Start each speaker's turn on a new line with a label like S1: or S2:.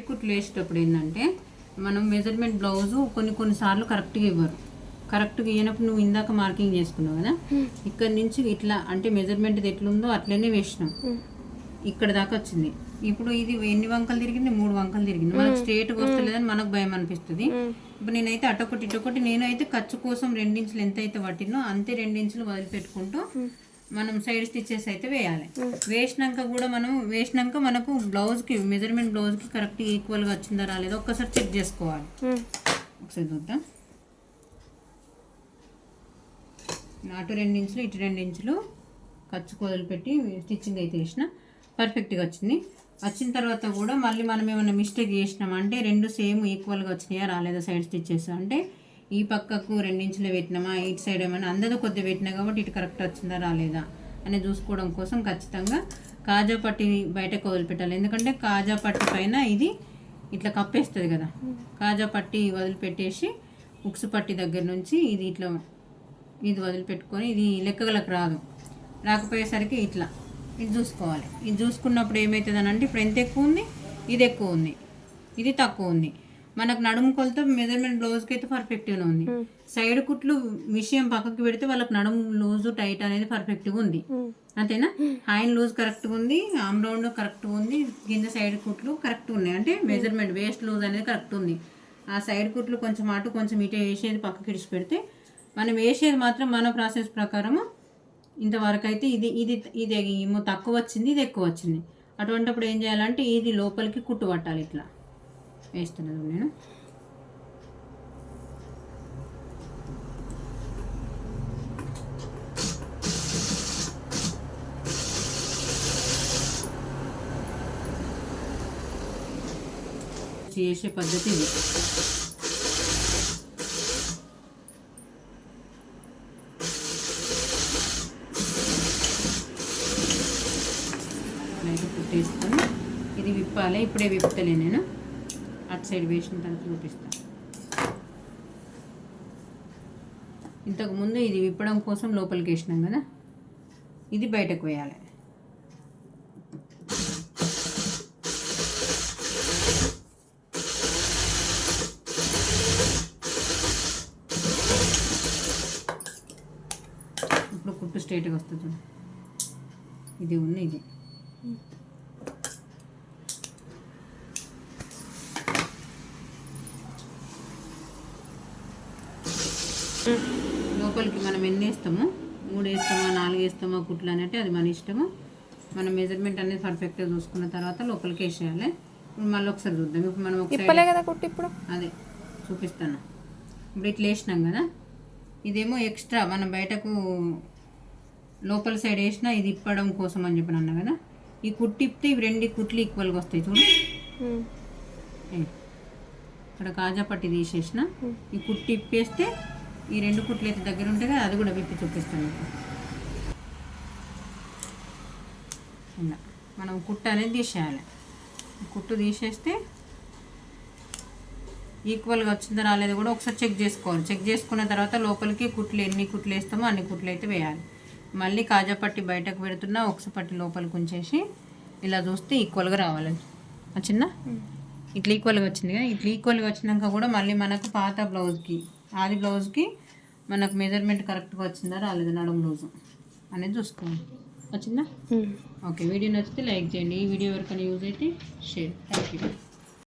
S1: కుట్లు వేసేటప్పుడు ఏంటంటే మనం మెజర్మెంట్ బ్లౌజు కొన్ని కొన్ని సార్లు కరెక్ట్గా ఇవ్వరు. కరెక్ట్గా ఇవ్వనప్పుడు నువ్వు ఇందాక మార్కింగ్ చేసుకున్నావు కదా? ఇక్కడ నుంచి ఇట్లా అంటే మెజర్మెంట్ ఎట్లుందో అట్లనే వేసినాం. ఇక్కడ దాకా వచ్చింది. ఇప్పుడు ఇది ఎన్ని వంకలు తిరిగింది? మూడు వంకలు తిరిగింది. మనకు స్ట్రేట్గా వస్తలేదని మనకు భయం అనిపిస్తుంది. ఇప్పుడు నేనైతే అటొకటి ఇటొకటి నేనైతే ఖర్చు కోసం రెండించులు ఎంత అయితే పట్టినో అంతే రెండించులు వదిలిపెట్టుకుంటూ మనం సైడ్ స్టిచెస్ అయితే వేయాలి. వేసినాక కూడా మనం వేసినాక మనకు బ్లౌజ్కి మెజర్మెంట్ బ్లౌజ్కి కరెక్ట్ ఈక్వల్గా వచ్చిందా రాలేదో ఒక్కసారి చెక్ చేసుకోవాలి. ఒకసారి చూద్దాం. అటు రెండు ఇంచులు ఇటు రెండు ఇంచులు ఖర్చు వదిలిపెట్టి స్టిచ్చింగ్ అయితే వేసిన. పర్ఫెక్ట్గా వచ్చింది. వచ్చిన తర్వాత కూడా మళ్ళీ మనం ఏమైనా మిస్టేక్ చేసినామంటే రెండు సేమ్ ఈక్వల్గా వచ్చినాయా? రాలేదా సైడ్ స్టిచ్చెస్ అంటే ఈ పక్కకు రెండించులు పెట్టినామా ఇటు సైడ్ ఏమైనా అందరూ కొద్దిగా పెట్టినా కాబట్టి ఇటు కరెక్ట్ వచ్చిందా రాలేదా అని చూసుకోవడం కోసం ఖచ్చితంగా కాజా పట్టి బయటకు వదిలిపెట్టాలి. ఎందుకంటే కాజా పట్టి పైన ఇది ఇట్లా కప్పేస్తుంది కదా. కాజా పట్టి వదిలిపెట్టేసి ఉక్సు పట్టి దగ్గర నుంచి ఇది ఇట్లా ఇది వదిలిపెట్టుకొని ఇది లెక్కగలకు రాదు. రాకపోయేసరికి ఇట్లా. ఇది చూసుకోవాలి. ఇది చూసుకున్నప్పుడు ఏమవుతుంది అంటే ఇప్పుడు ఎంత ఎక్కువ ఉంది? ఇది ఎక్కువ ఉంది. ఇది తక్కువ ఉంది. మనకు నడుము కొలత మెజర్మెంట్ బ్లౌజ్కి అయితే పర్ఫెక్ట్గానే ఉంది. సైడ్ కుట్లు విషయం పక్కకి పెడితే వాళ్ళకి నడుము లూజు టైట్ అనేది పర్ఫెక్ట్గా ఉంది. అంతేనా? హ్యాండ్ లూజ్ కరెక్ట్గా ఉంది ఆమ్ రౌండ్ కరెక్ట్గా ఉంది కింద సైడ్ కుట్లు కరెక్ట్ ఉన్నాయి. అంటే మెజర్మెంట్ వేస్ట్ లూజ్ అనేది కరెక్ట్ ఉంది. ఆ సైడ్ కుట్లు కొంచెం అటు కొంచెం ఇటే వేసేది పక్కకి ఇడిచి పెడితే మనం వేసేది మాత్రం మన ప్రాసెస్ ప్రకారము ఇంతవరకు అయితే ఇది ఇది ఇది ఏమో తక్కువ వచ్చింది ఇది ఎక్కువ వచ్చింది. అటువంటిప్పుడు ఏం చేయాలంటే ఇది లోపలికి కుట్టు పట్టాలి ఇట్లా. వేస్తున్నాను నేను. చేసే పద్ధతి ఇది. లైట్ కుట్టేసుకొని ఇది విప్పాలి ఇప్పుడే విప్పుతలే నేను. అటు సైడ్ వేసిన తర్వాత చూపిస్తాను ఇంతకుముందు ఇది విప్పడం కోసం లోపలికి వేసినాం కదా? ఇది బయటకు వేయాలి. ఇప్పుడు కుట్టు స్ట్రైట్గా వస్తుంది ఇది ఉన్న ఇది. లోపలికి మనం ఎన్ని వేస్తామో మూడు వేస్తామా నాలుగు వేస్తామా కుట్లు అనేటి అది మన ఇష్టము. మనం మెజర్మెంట్ అనేది పర్ఫెక్ట్గా చూసుకున్న తర్వాత లోపలికి వేసేయాలి. ఇప్పుడు మళ్ళీ ఒకసారి చూద్దాం. ఇప్పుడు మనం ఒకసారి
S2: కదా కుట్టి ఇప్పుడు?
S1: అదే చూపిస్తాను. ఇప్పుడు ఇట్లా వేసినాం కదా. ఇదేమో ఎక్స్ట్రా మనం బయటకు లోపల సైడ్ వేసినా ఇది ఇప్పడం కోసం అని చెప్పి అన్నా కదా. ఈ కుట్టి ఇప్పితే ఇవి రెండు కుట్లు ఈక్వల్గా వస్తాయి చూడు. ఇక్కడ కాజా పట్టి తీసేసిన ఈ కుట్టి ఇప్పేస్తే ఈ రెండు కుట్లు అయితే దగ్గర ఉంటాయి కదా అది కూడా విప్పి చూపిస్తాను. మీకు ఇలా. మనం కుట్టు అనేది తీసేయాలి. కుట్టు తీసేస్తే ఈక్వల్గా వచ్చిందో రాలేదో కూడా ఒకసారి చెక్ చేసుకోవాలి. చెక్ చేసుకున్న తర్వాత లోపలికి కుట్లు ఎన్ని కుట్లు వేస్తామో అన్ని కుట్లు అయితే వేయాలి. మళ్ళీ కాజా పట్టి బయటకు పెడుతున్నా ఒకస పట్టి లోపలికి ఉంచేసి ఇలా చూస్తే ఈక్వల్గా రావాలి. వచ్చిందా? ఇట్లా ఈక్వల్గా వచ్చింది కదా ఇట్లా ఈక్వల్గా వచ్చినాక కూడా మళ్ళీ మనకు పాత బ్లౌజ్కి ఆది బ్లౌజ్కి మనకు మెజర్మెంట్ కరెక్ట్గా వచ్చిందా రాలేదు నడుము బ్లౌజ్ అనేది చూసుకోండి. వచ్చిందా. ఓకే వీడియో నచ్చితే లైక్ చేయండి. ఈ వీడియో ఎవరికైనా యూజ్ అయితే షేర్. Thank you